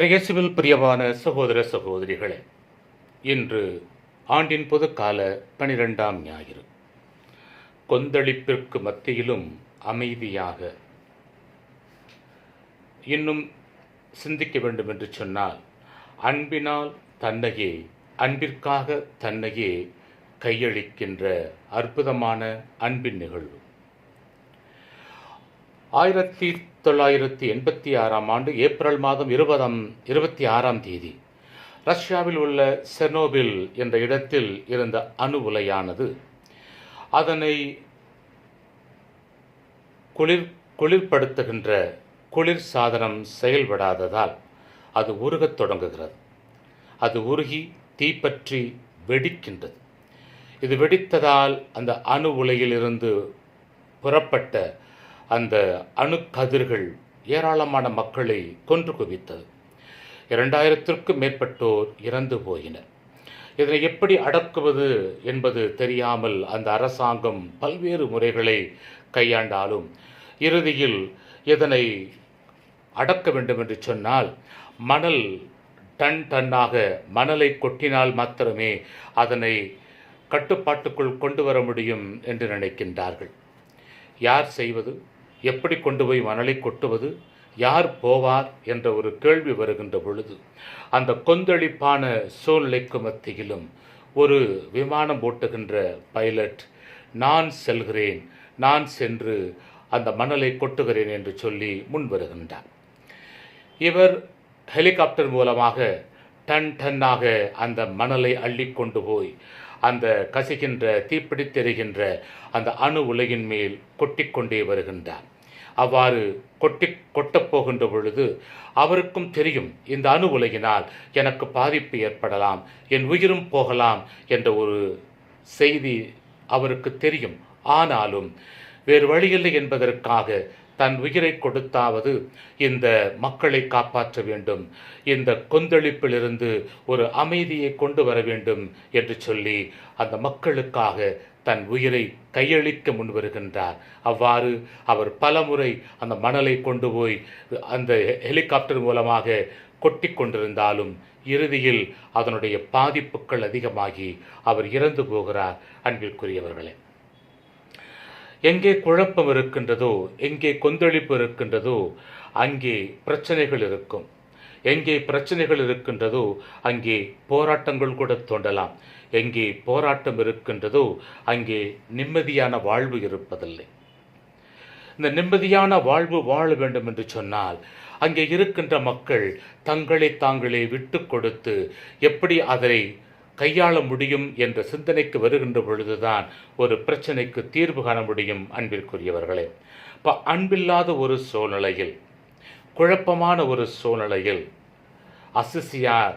இறையேசுவில் பிரியமான சகோதர சகோதரிகளே இன்று ஆண்டின் பொதுக்கால பனிரெண்டாம் ஞாயிறு. கொந்தளிப்பிற்கு மத்தியிலும் அமைதியாக இன்னும் சிந்திக்க வேண்டும் என்று சொன்னால் அன்பினால் தன்னையே அன்பிற்காக தன்னையே கையளிக்கின்ற அற்புதமான அன்பின் நிகழ்வு. ஆயிரத்தி தொள்ளாயிரத்தி எண்பத்தி ஆறாம் ஆண்டு ஏப்ரல் மாதம் இருபதாம் இருபத்தி ஆறாம் தேதி ரஷ்யாவில் உள்ள செர்னோபில் என்ற இடத்தில் இருந்த அணு உலையானது அதனை குளிர் குளிர்படுத்துகின்ற குளிர் சாதனம் செயல்படாததால் அது உருகத் தொடங்குகிறது. அது உருகி தீப்பற்றி வெடிக்கின்றது. இது வெடித்ததால் அந்த அணு உலையிலிருந்து புறப்பட்ட அந்த அணுக்கதிர்கள் ஏராளமான மக்களை கொன்று குவித்தது. இரண்டாயிரத்திற்கும் மேற்பட்டோர் இறந்து போயினர். இதனை எப்படி அடக்குவது என்பது தெரியாமல் அந்த அரசாங்கம் பல்வேறு முறைகளை கையாண்டாலும் இறுதியில் இதனை அடக்க வேண்டும் என்று சொன்னால் மணல் டன் டன்னாக மணலை கொட்டினால் மாத்திரமே அதனை கட்டுப்பாட்டுக்குள் கொண்டு வர முடியும் என்று நினைக்கின்றார்கள். யார் செய்வது? எப்படி கொண்டு போய் மணலை கொட்டுவது? யார் போவார்? என்ற ஒரு கேள்வி வருகின்ற பொழுது அந்த கொந்தளிப்பான சூழ்நிலைக்கு மத்தியிலும் ஒரு விமானம் ஓட்டுகின்ற பைலட் நான் செல்கிறேன் நான் சென்று அந்த மணலை கொட்டுகிறேன் என்று சொல்லி முன் வருகின்றார். இவர் ஹெலிகாப்டர் மூலமாக டன் டன்னாக அந்த மணலை அள்ளி கொண்டு போய் அந்த கசிகின்ற தீப்பிடித்தெறிகின்ற அந்த அணு உலகின் மேல் கொட்டிக்கொண்டே வருகின்றார் அவ்வாறு கொட்டி கொட்டப் போகின்ற பொழுது அவருக்கும் தெரியும் இந்த அணு உலகினால் எனக்கு பாதிப்பு ஏற்படலாம் என் உயிரும் போகலாம் என்ற ஒரு செய்தி அவருக்கு தெரியும். ஆனாலும் வேறு வழியில்லை என்பதற்காக தன் உயிரை கொடுத்தாவது இந்த மக்களை காப்பாற்ற வேண்டும். இந்த கொந்தளிப்பிலிருந்து ஒரு அமைதியை கொண்டு வர வேண்டும் என்று சொல்லி அந்த மக்களுக்காக தன் உயிரை கையளிக்க முன்வருகின்றார். அவ்வாறு அவர் பலமுறை அந்த மணலை கொண்டு போய் அந்த ஹெலிகாப்டர் மூலமாக கொட்டி கொண்டிருந்தாலும் இறுதியில் அதனுடைய பாதிப்புகள் அதிகமாகி அவர் இறந்து போகிறார். அன்பிற்குரியவர்களே. எங்கே குழப்பம் இருக்கின்றதோ எங்கே கொந்தளிப்பு இருக்கின்றதோ அங்கே பிரச்சனைகள் இருக்கும். எங்கே பிரச்சனைகள் இருக்கின்றதோ அங்கே போராட்டங்கள் கூட தோண்டலாம் எங்கே போராட்டம் இருக்கின்றதோ அங்கே நிம்மதியான வாழ்வு இருப்பதில்லை. இந்த நிம்மதியான வாழ்வு வாழ வேண்டும் என்று சொன்னால் அங்கே இருக்கின்ற மக்கள் தங்களை தாங்களே விட்டு கொடுத்து எப்படி அதை கையாள முடியும் என்ற சிந்தனைக்கு வருகின்ற பொழுதுதான் ஒரு பிரச்சனைக்கு தீர்வு காண முடியும் அன்பிற்குரியவர்களே. இப்போ அன்பில்லாத ஒரு சூழ்நிலையில் குழப்பமான ஒரு சூழ்நிலையில் அசிசியார்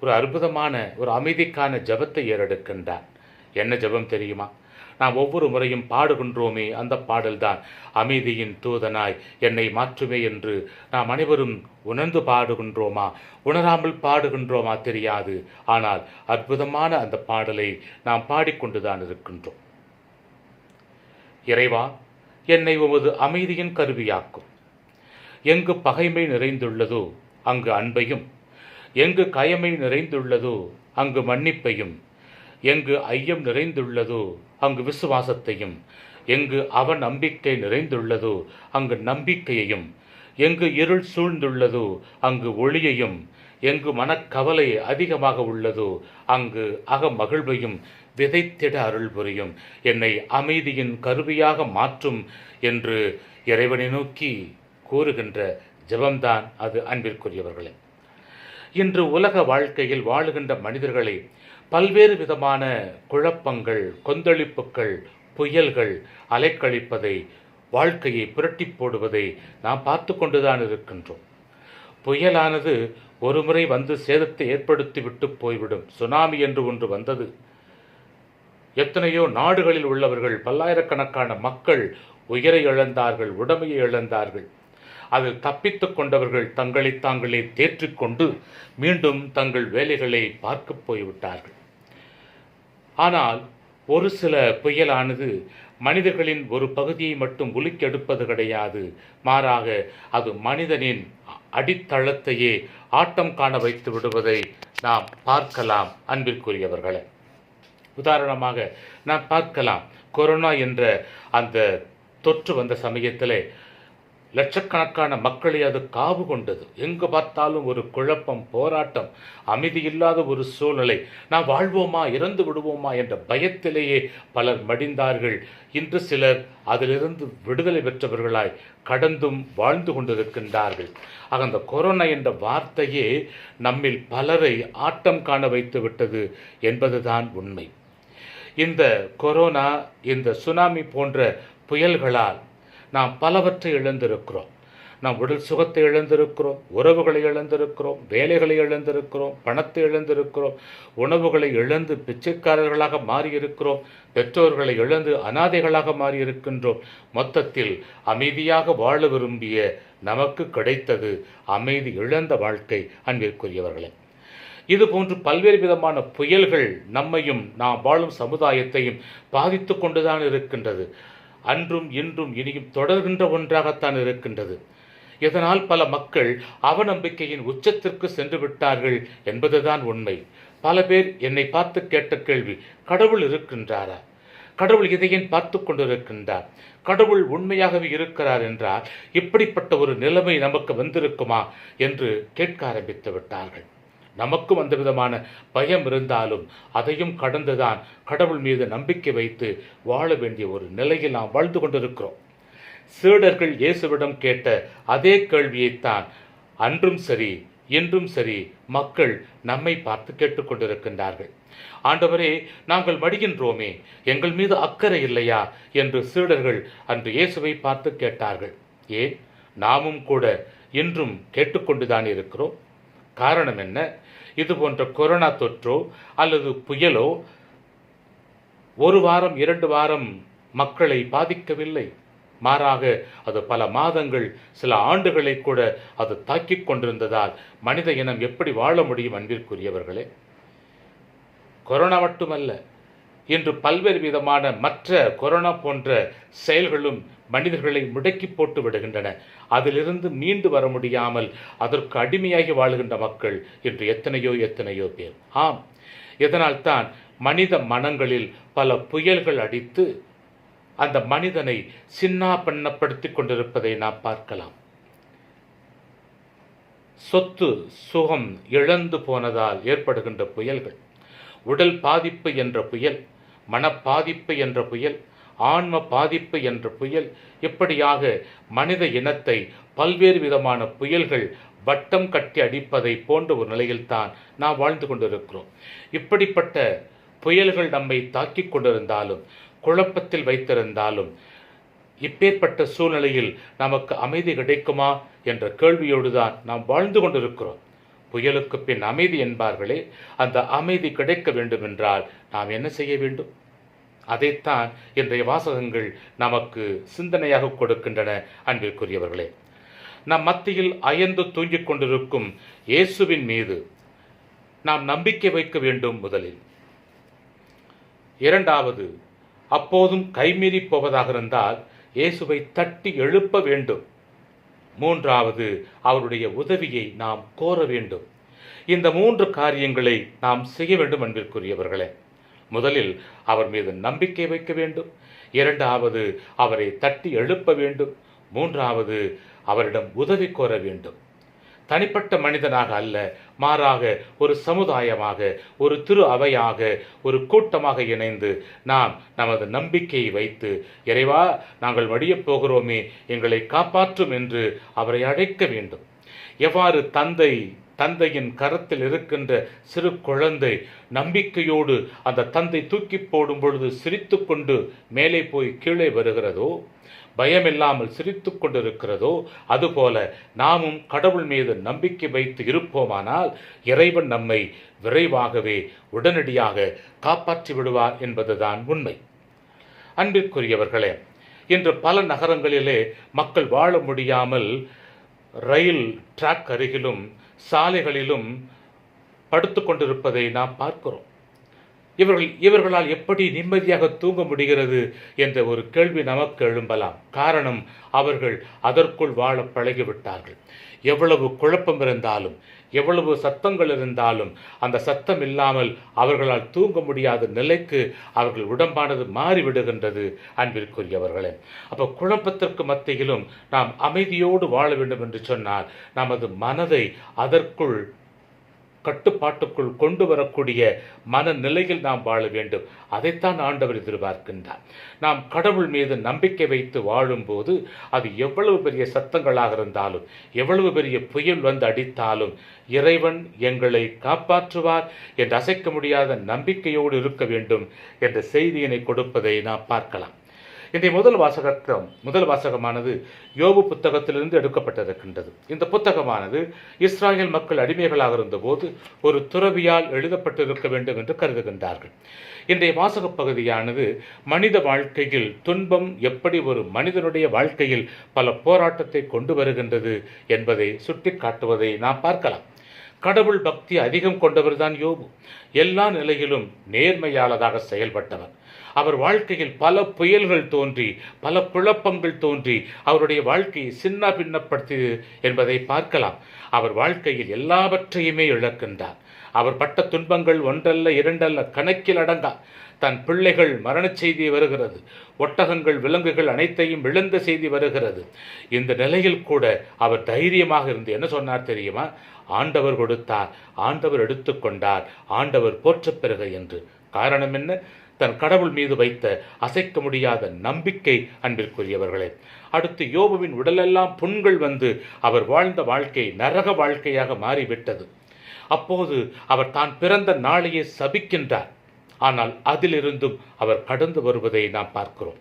ஒரு அற்புதமான ஒரு அமைதிக்கான ஜபத்தை ஏறெடுக்கின்றார். என்ன ஜபம் தெரியுமா? நாம் ஒவ்வொரு முறையும் பாடுகின்றோமே அந்த பாடல்தான். அமைதியின் தூதனாய் என்னை மாற்றுமே என்று நாம் அனைவரும் உணர்ந்து பாடுகின்றோமா? உணராமல் பாடுகின்றோமா தெரியாது. ஆனால் அற்புதமான அந்த பாடலை நாம் பாடிக்கொண்டுதான் இருக்கின்றோம். இறைவா என்னை உமது அமைதியின் கருவியாக்கும். எங்கு பகைமை நிறைந்துள்ளதோ அங்கு அன்பையும். எங்கு கயமை நிறைந்துள்ளதோ அங்கு மன்னிப்பையும். எங்கு ஐயம் நிறைந்துள்ளதோ அங்கு விசுவாசத்தையும் எங்கு அவ நம்பிக்கை நிறைந்துள்ளதோ அங்கு நம்பிக்கையையும் எங்கு இருள் சூழ்ந்துள்ளதோ அங்கு ஒளியையும் எங்கு மனக்கவலை அதிகமாக உள்ளதோ அங்கு அக மகிழ்வையும் விதைத்திட அருள் புரியும். என்னை அமைதியின் கருவியாக மாற்றும் என்று இறைவனை நோக்கி கூறுகின்ற ஜெபம்தான் அது அன்பிற்குரியவர்களே. இன்று உலக வாழ்க்கையில் வாழுகின்ற மனிதர்களை பல்வேறு விதமான குழப்பங்கள் கொந்தளிப்புகள் புயல்கள் அலைக்கழிப்பதை வாழ்க்கையை புரட்டி போடுவதை நாம் பார்த்து கொண்டுதான் இருக்கின்றோம். புயலானது ஒருமுறை வந்து சேதத்தை ஏற்படுத்திவிட்டு போய்விடும். சுனாமி என்று ஒன்று வந்தது. எத்தனையோ நாடுகளில் உள்ளவர்கள் பல்லாயிரக்கணக்கான மக்கள் உயிரை இழந்தார்கள் உடமையை இழந்தார்கள். அதில் தப்பித்துக் கொண்டவர்கள் தங்களை தாங்களே தேற்றிக்கொண்டு மீண்டும் தங்கள் வேலைகளை பார்க்க போய்விட்டார்கள். ஆனால் ஒரு சில புயலானது மனிதர்களின் ஒரு பகுதியை மட்டும் உலுக்கெடுப்பது கிடையாது. மாறாக அது மனிதனின் அடித்தளத்தையே ஆட்டம் காண வைத்து விடுவதை நாம் பார்க்கலாம் அன்பிற்குரியவர்களை. உதாரணமாக நாம் பார்க்கலாம் கொரோனா என்ற அந்த தொற்று வந்த சமயத்தில் லட்சக்கணக்கான மக்களை அது காவு கொண்டது. எங்கு பார்த்தாலும் ஒரு குழப்பம் போராட்டம் அமைதி இல்லாத ஒரு சூழ்நிலை. நாம் வாழ்வோமா இறந்து விடுவோமா என்ற பயத்திலேயே பலர் மடிந்தார்கள். இன்று சிலர் அதிலிருந்து விடுதலை பெற்றவர்களாய் கடந்தும் வாழ்ந்து கொண்டிருக்கின்றார்கள். ஆக அந்த கொரோனா என்ற வார்த்தையே நம்மில் பலரை ஆட்டம் காண வைத்து விட்டது என்பதுதான் உண்மை. இந்த கொரோனா இந்த சுனாமி போன்ற புயல்களால் நாம் பலவற்றை இழந்திருக்கிறோம். நாம் உடல் சுகத்தை இழந்திருக்கிறோம் உறவுகளை இழந்திருக்கிறோம் வேலைகளை இழந்திருக்கிறோம் பணத்தை இழந்திருக்கிறோம் உணவுகளை இழந்து பிச்சைக்காரர்களாக மாறியிருக்கிறோம் பெற்றோர்களை இழந்து அனாதைகளாக மாறியிருக்கின்றோம். மொத்தத்தில் அமைதியாக வாழ விரும்பிய நமக்கு கிடைத்தது அமைதி இழந்த வாழ்க்கை அன்பிற்குரியவர்களே. இது போன்று பல்வேறு விதமான புயல்கள் நம்மையும் நாம் வாழும் சமுதாயத்தையும் பாதித்து கொண்டுதான் இருக்கின்றது. அன்றும் இன்றும் இனியும் தொடர்கின்ற ஒன்றாகத்தான் இருக்கின்றது. இதனால் பல மக்கள் அவநம்பிக்கையின் உச்சத்திற்கு சென்று விட்டார்கள் என்பதுதான் உண்மை. பல பேர் என்னை பார்த்து கேட்ட கேள்வி கடவுள் இருக்கின்றாரா? கடவுள் இதையேன் பார்த்து கொண்டிருக்கின்றார். கடவுள் உண்மையாகவே இருக்கிறார் என்றால் இப்படிப்பட்ட ஒரு நிலைமை நமக்கு வந்திருக்குமா? என்று கேட்க ஆரம்பித்து விட்டார்கள். நமக்கும் அந்த விதமான பயம் இருந்தாலும் அதையும் கடந்துதான் கடவுள் மீது நம்பிக்கை வைத்து வாழ வேண்டிய ஒரு நிலையில் நாம் வாழ்ந்து கொண்டிருக்கிறோம். சீடர்கள் இயேசுவிடம் கேட்ட அதே கேள்வியைத்தான் அன்றும் சரி இன்றும் சரி மக்கள் நம்மை பார்த்து கேட்டுக்கொண்டிருக்கின்றார்கள் ஆண்டவரே நாங்கள் மடிகின்றோமே எங்கள் மீது அக்கறை இல்லையா? என்று சீடர்கள் அன்று இயேசுவை பார்த்து கேட்டார்கள். ஏன்? நாமும் கூட இன்றும் கேட்டுக்கொண்டுதான் இருக்கிறோம். காரணம் என்ன? இது போன்ற கொரோனா தொற்றோ அல்லது புயலோ ஒரு வாரம் இரண்டு வாரம் மக்களை பாதிக்கவில்லை. மாறாக அது பல மாதங்கள் சில ஆண்டுகளை கூட அது தாக்கிக் கொண்டிருந்ததால் மனித இனம் எப்படி வாழ முடியும் அன்பிற்குரியவர்களே? கொரோனா மட்டுமல்ல இன்று பல்வேறு விதமான மற்ற கொரோனா போன்ற செயல்களும் மனிதர்களை முடக்கி போட்டு விடுகின்றன. அதிலிருந்து மீண்டு வர முடியாமல் அதற்கு அடிமையாகி வாழுகின்ற மக்கள் இன்று எத்தனையோ எத்தனையோ பேர். ஆம். இதனால்தான் மனித மனங்களில் பல புயல்கள் அடித்து அந்த மனிதனை சின்னா பண்ணப்படுத்தி கொண்டிருப்பதை நாம் பார்க்கலாம். சொத்து சுகம் இழந்து போனதால் ஏற்படுகின்ற புயல்கள் உடல் பாதிப்பு என்ற புயல் மனப்பாதிப்பு என்ற புயல் ஆன்ம பாதிப்பு என்ற புயல் இப்படியாக மனித இனத்தை பல்வேறு விதமான புயல்கள் வட்டம் கட்டி அடிப்பதை போன்ற ஒரு நிலையில்தான் நாம் வாழ்ந்து கொண்டிருக்கிறோம். இப்படிப்பட்ட புயல்கள் நம்மை தாக்கிக் கொண்டிருந்தாலும் குழப்பத்தில் வைத்திருந்தாலும் இப்பேற்பட்ட சூழ்நிலையில் நமக்கு அமைதி கிடைக்குமா என்ற கேள்வியோடு தான் நாம் வாழ்ந்து கொண்டிருக்கிறோம். புயலுக்கு பின் அமைதி என்பார்களே அந்த அமைதி கிடைக்க வேண்டுமென்றால் நாம் என்ன செய்ய வேண்டும்? அதைத்தான் இன்றைய வாசகங்கள் நமக்கு சிந்தனையாக கொடுக்கின்றன அன்பிற்குரியவர்களே. நம் மத்தியில் அயர்ந்து தூங்கிக் கொண்டிருக்கும் இயேசுவின் மீது நாம் நம்பிக்கை வைக்க வேண்டும் முதலில். இரண்டாவது அப்போதும் கைமீறி போவதாக இருந்தால் இயேசுவை தட்டி எழுப்ப வேண்டும். மூன்றாவது அவருடைய உதவியை நாம் கோர வேண்டும். இந்த மூன்று காரியங்களை நாம் செய்ய வேண்டும் அன்பிற்குரியவர்களே. முதலில் அவர் மீது நம்பிக்கை வைக்க வேண்டும். இரண்டாவது அவரை தட்டி எழுப்ப வேண்டும். மூன்றாவது அவரிடம் உதவி கோர வேண்டும். தனிப்பட்ட மனிதனாக அல்ல மாறாக ஒரு சமுதாயமாக ஒரு திரு அவையாக ஒரு கூட்டமாக இணைந்து நாம் நமது நம்பிக்கையை வைத்து இறைவா நாங்கள் வடியப் போகிறோமே எங்களை காப்பாற்றும் என்று அவரை அழைக்க வேண்டும். எவ்வாறு தந்தை தந்தையின் கரத்தில் இருக்கின்ற சிறு குழந்தை நம்பிக்கையோடு அந்த தந்தை தூக்கி போடும் பொழுது சிரித்துக்கொண்டு மேலே போய் கீழே வருகிறதோ பயமில்லாமல் சிரித்து கொண்டிருக்கிறதோ அதுபோல நாமும் கடவுள் மீது நம்பிக்கை வைத்து இருப்போமானால் இறைவன் நம்மை விரைவாகவே உடனடியாக காப்பாற்றி விடுவார் என்பதுதான் உண்மை. அன்பிற்குரியவர்களே இன்று பல நகரங்களிலே மக்கள் வாழ முடியாமல் ரயில் ட்ராக் அருகிலும் சாலைகளிலும் படுத்து கொண்டிருப்பதை நாம் பார்க்கிறோம். இவர்கள் இவர்களால் எப்படி நிம்மதியாக தூங்க முடிகிறது என்ற ஒரு கேள்வி நமக்கு எழும்பலாம். காரணம் அவர்கள் அதற்குள் வாழ பழகிவிட்டார்கள். எவ்வளவு குழப்பம் இருந்தாலும் எவ்வளவு சத்தங்கள் இருந்தாலும் அந்த சத்தம் இல்லாமல் அவர்களால் தூங்க முடியாத நிலைக்கு அவர்கள் உடம்பானது மாறிவிடுகின்றது அன்பிற்குரியவர்களே. அப்போ குழப்பத்திற்கு மத்தியிலும் நாம் அமைதியோடு வாழ வேண்டும் என்று சொன்னால் நமது மனதை அதற்குள் கட்டுப்பாட்டுக்குள் கொண்டு வரக்கூடிய மனநிலையில் நாம் வாழ வேண்டும். அதைத்தான் ஆண்டவர் எதிர்பார்க்கின்றார். நாம் கடவுள் மீது நம்பிக்கை வைத்து வாழும்போது அது எவ்வளவு பெரிய சத்தங்களாக இருந்தாலும் எவ்வளவு பெரிய புயல் வந்து அடித்தாலும் இறைவன் எங்களை காப்பாற்றுவார் என்று அசைக்க முடியாத நம்பிக்கையோடு இருக்க வேண்டும் என்ற செய்தியினை கொடுப்பதை நாம் பார்க்கலாம். இதை முதல் வாசகத்தம் முதல் வாசகமானது யோபு புத்தகத்திலிருந்து எடுக்கப்பட்டிருக்கின்றது. இந்த புத்தகமானது இஸ்ராயல் மக்கள் அடிமைகளாக இருந்தபோது ஒரு துறவியால் எழுதப்பட்டிருக்க வேண்டும் என்று கருதுகின்றார்கள். இன்றைய வாசகப் பகுதியானது மனித வாழ்க்கையில் துன்பம் எப்படி ஒரு மனிதனுடைய வாழ்க்கையில் பல போராட்டத்தை கொண்டு வருகின்றது என்பதை சுட்டிக்காட்டுவதை நாம் பார்க்கலாம். கடவுள் பக்தி அதிகம் கொண்டவர் தான் யோபு. எல்லா நிலையிலும் நேர்மையாளதாக செயல்பட்டவர். அவர் வாழ்க்கையில் பல புயல்கள் தோன்றி பல குழப்பங்கள் தோன்றி அவருடைய வாழ்க்கையை சின்ன பின்னப்படுத்தியது என்பதை பார்க்கலாம். அவர் வாழ்க்கையில் எல்லாவற்றையுமே இழக்கின்றார். அவர் பட்ட துன்பங்கள் ஒன்றல்ல இரண்டல்ல கணக்கில் அடங்கா. தன் பிள்ளைகள் மரணச் செய்தி வருகிறது. ஒட்டகங்கள் விலங்குகள் அனைத்தையும் இழந்த செய்தி வருகிறது. இந்த நிலையில் கூட அவர் தைரியமாக இருந்து என்ன சொன்னார் தெரியுமா? ஆண்டவர் கொடுத்தார் ஆண்டவர் எடுத்துக்கொண்டார் ஆண்டவர் போற்றப் பெறுக என்று. காரணம் என்ன? தன் கடவுள் மீது வைத்த அசைக்க முடியாத நம்பிக்கை அன்பிற்குரியவர்களே. அடுத்து யோபுவின் உடலெல்லாம் புண்கள் வந்து அவர் வாழ்ந்த வாழ்க்கை நரக வாழ்க்கையாக மாறிவிட்டது. அப்போது அவர் தான் பிறந்த நாளையே சபிக்கின்றார். ஆனால் அதிலிருந்தும் அவர் கடந்து வருவதை நாம் பார்க்கிறோம்.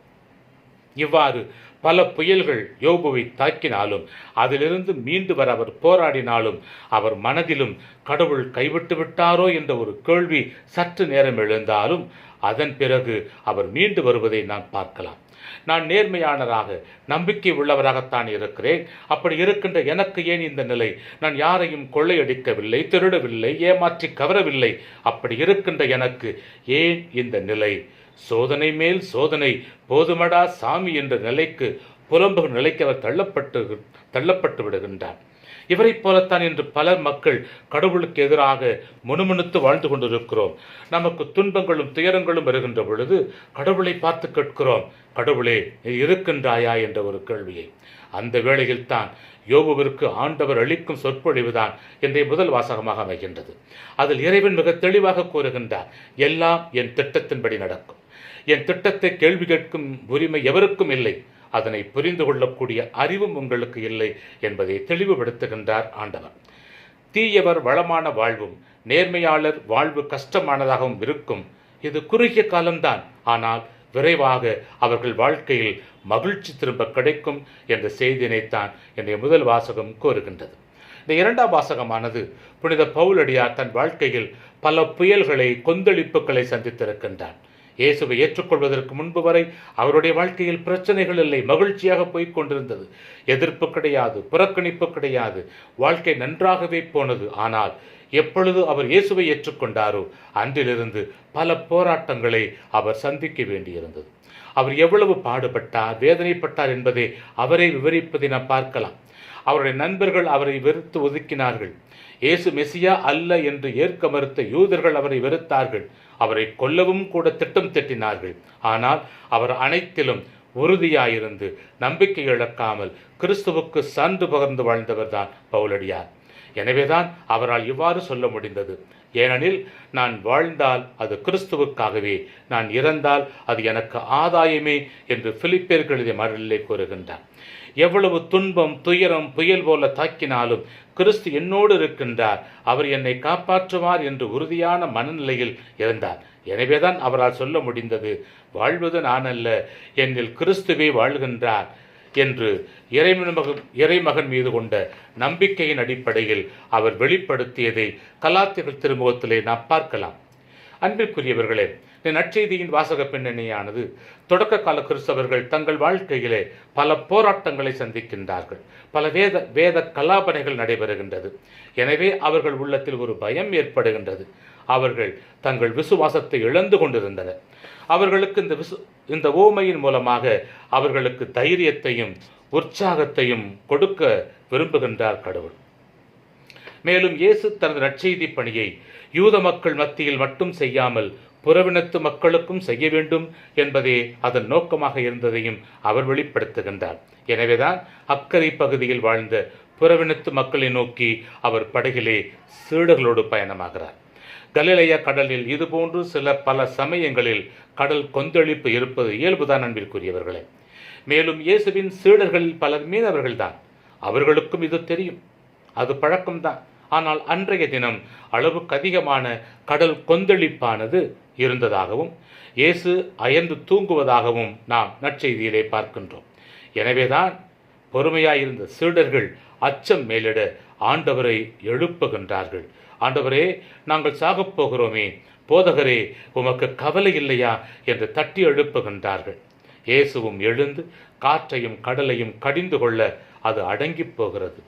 இவ்வாறு பல புயல்கள் யோபுவை தாக்கினாலும் அதிலிருந்து மீண்டு வர அவர் போராடினாலும் அவர் மனதிலும் கடவுள் கைவிட்டு விட்டாரோ என்ற ஒரு கேள்வி சற்று நேரம் எழுந்தாலும் அதன் பிறகு அவர் மீண்டு வருவதை நாம் பார்க்கலாம். நான் நேர்மையானராக நம்பிக்கை உள்ளவராகத்தான் இருக்கிறேன். அப்படி இருக்கின்ற எனக்கு ஏன் இந்த நிலை? நான் யாரையும் கொள்ளையடிக்கவில்லை திருடவில்லை ஏமாற்றி கவரவில்லை. அப்படி இருக்கின்ற எனக்கு ஏன் இந்த நிலை? சோதனை மேல் சோதனை போதுமடா சாமி என்ற நிலைக்கு புலம்புகிற நிலைக்கு அவர் தள்ளப்பட்டு தள்ளப்பட்டு விடுகின்றார். இவரைப் போலத்தான் இன்று பல மக்கள் கடவுளுக்கு எதிராக முணுமுணுத்து வாழ்ந்து கொண்டிருக்கிறோம். நமக்கு துன்பங்களும் துயரங்களும் வருகின்ற பொழுது கடவுளை பார்த்து கேட்கிறோம் கடவுளே இருக்கின்றாயா? என்ற ஒரு கேள்வியை. அந்த வேளையில் தான் யோபுவிற்கு ஆண்டவர் அளிக்கும் சொற்பொழிவுதான் இன்றைய முதல் வாசகமாக அமைகின்றது. அதில் இறைவன் மிக தெளிவாக கூறுகின்றார் எல்லாம் என் திட்டத்தின்படி நடக்கும். என் திட்டத்தை கேள்வி கேட்கும் உரிமை எவருக்கும் இல்லை. அதனை புரிந்து கொள்ளக்கூடிய அறிவும் உங்களுக்கு இல்லை என்பதை தெளிவுபடுத்துகின்றார் ஆண்டவர். தீயவர் வளமான வாழ்வும் நேர்மையாளர் வாழ்வு கஷ்டமானதாகவும் இருக்கும். இது குறுகிய காலம்தான். ஆனால் விரைவாக அவர்கள் வாழ்க்கையில் மகிழ்ச்சி திரும்ப கிடைக்கும் என்ற செய்தியினைத்தான் என்னுடைய முதல் வாசகம் கோருகின்றது இந்த இரண்டாம் வாசகமானது புனித பவுலடியார் தன் வாழ்க்கையில் பல புயல்களை கொந்தளிப்புகளை சந்தித்திருக்கின்றான் இயேசுவை ஏற்றுக்கொள்வதற்கு முன்பு வரை அவருடைய வாழ்க்கையில் பிரச்சனைகள் இல்லை மகிழ்ச்சியாக போய்க் கொண்டிருந்தது. எதிர்ப்பு கிடையாது புறக்கணிப்பு கிடையாது வாழ்க்கை நன்றாகவே போனது. ஆனால் எப்பொழுது அவர் இயேசுவை ஏற்றுக்கொண்டாரோ அன்றிலிருந்து பல போராட்டங்களை அவர் சந்திக்க வேண்டியிருந்தது. அவர் எவ்வளவு பாடுபட்டார் வேதனைப்பட்டார் என்பதை அவரை விவரிப்பதை நாம் பார்க்கலாம். அவருடைய நண்பர்கள் அவரை வெறுத்து ஒதுக்கினார்கள். இயேசு மெசியா அல்ல என்று ஏற்க மறுத்த யூதர்கள் அவரை வெறுத்தார்கள். அவரை கொல்லவும் கூட திட்டம் திட்டினார்கள். ஆனால் அவர் அனைத்திலும் உறுதியாயிருந்து நம்பிக்கை இழக்காமல் கிறிஸ்துவுக்கு சான்று பகர்ந்து வாழ்ந்தவர்தான் பவுலடியார். எனவேதான் அவரால் இவ்வாறு சொல்ல முடிந்தது. ஏனெனில் நான் வாழ்ந்தால் அது கிறிஸ்துவுக்காகவே நான் இறந்தால் அது எனக்கு ஆதாயமே என்று பிலிப்பேர்களுடைய எழுதிய மரலிலே கூறுகின்றார். எவ்வளவு துன்பம் துயரம் புயல் போல தாக்கினாலும் கிறிஸ்து என்னோடு இருக்கின்றார். அவர் என்னை காப்பாற்றுவார் என்று உறுதியான மனநிலையில் இருந்தார். எனவேதான் அவரால் சொல்ல முடிந்தது வாழ்வது நான் அல்ல என்னில் கிறிஸ்துவே வாழ்கின்றார் என்று இறைமகன் இறைமகன் மீது கொண்ட நம்பிக்கையின் அடிப்படையில் அவர் வெளிப்படுத்தியதை கலாத்திகள் திருமுகத்திலே நாம் பார்க்கலாம். அன்பிற்குரியவர்களே நற்செய்தியின் வாசக பின்னணியானது. தொடக்க கால கிறிஸ்தவர்கள் தங்கள் வாழ்க்கையிலே பல போராட்டங்களை சந்திக்கின்றார்கள். பல வேத வேத கலாபனைகள் நடைபெறுகின்றது. எனவே அவர்கள் உள்ளத்தில் ஒரு பயம் ஏற்படுகின்றது. அவர்கள் தங்கள் விசுவாசத்தை இழந்து கொண்டிருந்தனர். அவர்களுக்கு இந்த விசு இந்த ஓமையின் மூலமாக அவர்களுக்கு தைரியத்தையும் உற்சாகத்தையும் கொடுக்க விரும்புகின்றார் கடவுள். மேலும் இயேசு தனது நற்செய்தி பணியை யூத மக்கள் மத்தியில் மட்டும் செய்யாமல் புறவினத்து மக்களுக்கும் செய்ய வேண்டும் என்பதே அதன் நோக்கமாக இருந்ததையும் அவர் வெளிப்படுத்துகின்றார். எனவேதான் அக்கறை பகுதியில் வாழ்ந்த புறவினத்து மக்களை நோக்கி அவர் படகிலே சீடர்களோடு பயணமாகிறார். கலிலையா கடலில் இதுபோன்று சில பல சமயங்களில் கடல் கொந்தளிப்பு இருப்பது இயல்புதான் அன்பிற்குரியவர்களே. மேலும் இயேசுவின் சீடர்களில் பலர் மீனவர்கள்தான். அவர்களுக்கும் இது தெரியும். அது பழக்கம்தான். ஆனால் அன்றைய தினம் அளவுக்கு அதிகமான கடல் கொந்தளிப்பானது இருந்ததாகவும் இயேசு அயர்ந்து தூங்குவதாகவும் நாம் நற்செய்தியிலே பார்க்கின்றோம். எனவேதான் பொறுமையாயிருந்த சீடர்கள் அச்சம் மேலிட ஆண்டவரை எழுப்புகின்றார்கள். ஆண்டவரே நாங்கள் சாகப் போகிறோமே போதகரே உமக்கு கவலை இல்லையா என்று தட்டி எழுப்புகின்றார்கள். இயேசுவும் எழுந்து காற்றையும் கடலையும் கடிந்து கொள்ள அது அடங்கி போகிறது.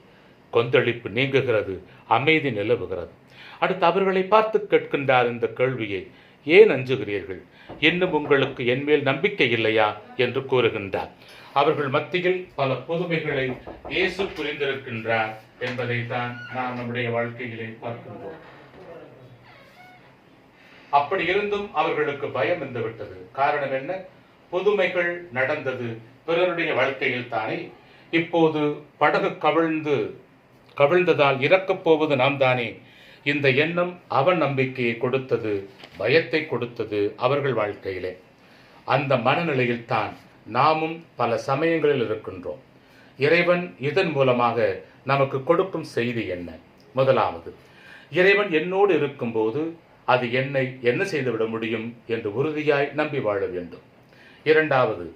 கொந்தளிப்பு நீங்குகிறது அமைதி நிலவுகிறது. அடுத்து அவர்களை பார்த்து கேட்கின்றார் இந்த கேள்வியை. ஏன் அஞ்சுகிறீர்கள்? இன்னும் உங்களுக்கு என்மேல் நம்பிக்கை இல்லையா? என்று கூறுகின்றார். அவர்கள் மத்தியில் பல புதுமைகளை இயேசு புரிந்திருக்கின்றார் என்பதை தான் நாம் நம்முடைய வாழ்க்கையிலே பார்க்கின்றோம். அப்படி இருந்தும் அவர்களுக்கு பயம் வந்து விட்டது. காரணம் என்ன? புதுமைகள் நடந்தது பிறருடைய வாழ்க்கையில் தானே. இப்போது படகு கவிழ்ந்து கவிழ்ந்ததால் இறக்கப் போவது நாம் தானே. இந்த எண்ணம் அவன் நம்பிக்கையை கொடுத்தது பயத்தை கொடுத்தது அவர்கள் வாழ்க்கையிலே. அந்த மனநிலையில் தான் நாமும் பல சமயங்களில் இருக்கின்றோம். இறைவன் இதன் மூலமாக நமக்கு கொடுக்கும் செய்தி என்ன? முதலாவது இறைவன் என்னோடு இருக்கும்போது அது என்னை என்ன செய்துவிட முடியும் என்று உறுதியாய் நம்பி வாழ வேண்டும். இரண்டாவது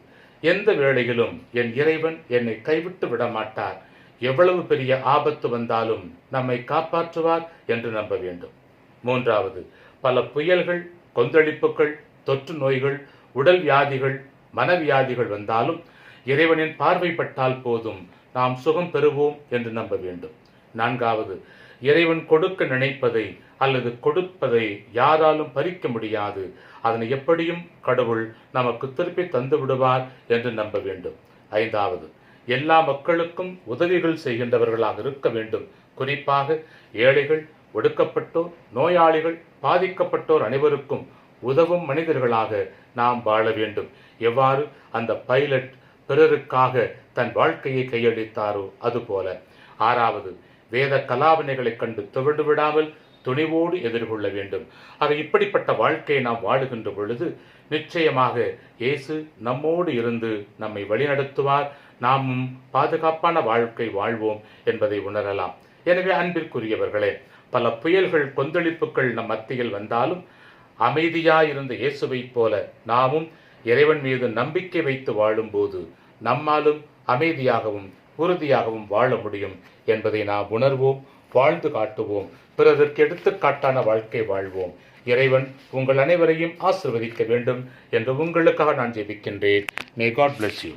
எந்த வேளையிலும் என் இறைவன் என்னை கைவிட்டு விட மாட்டார் எவ்வளவு பெரிய ஆபத்து வந்தாலும் நம்மை காப்பாற்றுவார் என்று நம்ப வேண்டும். மூன்றாவது பல புயல்கள் கொந்தளிப்புகள் தொற்று நோய்கள் உடல் வியாதிகள் மனவியாதிகள் வந்தாலும் இறைவனின் பார்வைப்பட்டால் போதும் நாம் சுகம் பெறுவோம் என்று நம்ப வேண்டும். நான்காவது இறைவன் கொடுக்க நினைப்பதை அல்லது கொடுப்பதை யாராலும் பறிக்க முடியாது. அதனை எப்படியும் கடவுள் நமக்கு திருப்பி தந்து விடுவார் என்று நம்ப வேண்டும். ஐந்தாவது எல்லா மக்களுக்கும் உதவிகள் செய்கின்றவர்களாக இருக்க வேண்டும். குறிப்பாக ஏழைகள் ஒடுக்கப்பட்டோர் நோயாளிகள் பாதிக்கப்பட்டோர் அனைவருக்கும் உதவும் மனிதர்களாக நாம் வாழ வேண்டும். எவ்வாறு? அந்த பைலட் பிறருக்காக தன் வாழ்க்கையை கையளித்தாரோ அதுபோல. ஆறாவது வேத கலாபனைகளைக் கண்டு துவண்டு விடாமல் துணிவோடு எதிர்கொள்ள வேண்டும். ஆக இப்படிப்பட்ட வாழ்க்கையை நாம் வாழுகின்ற பொழுது நிச்சயமாக இயேசு நம்மோடு இருந்து நம்மை வழிநடத்துவார் நாமும் பாதுகாப்பான வாழ்க்கை வாழ்வோம் என்பதை உணரலாம். எனவே அன்பிற்குரியவர்களே பல புயல்கள் கொந்தளிப்புகள் நம் மத்தியில் வந்தாலும் அமைதியாயிருந்த இயேசுவைப் போல நாமும் இறைவன் மீது நம்பிக்கை வைத்து வாழும்போது நம்மாலும் அமைதியாகவும் உறுதியாகவும் வாழ முடியும் என்பதை நாம் உணர்வோம் வாழ்ந்து காட்டுவோம் பிறதற்கு எடுத்துக்காட்டான வாழ்க்கை வாழ்வோம். இறைவன் உங்கள் அனைவரையும் ஆசிர்வதிக்க வேண்டும் என்று உங்களுக்காக நான் ஜெபிக்கின்றேன். May God bless you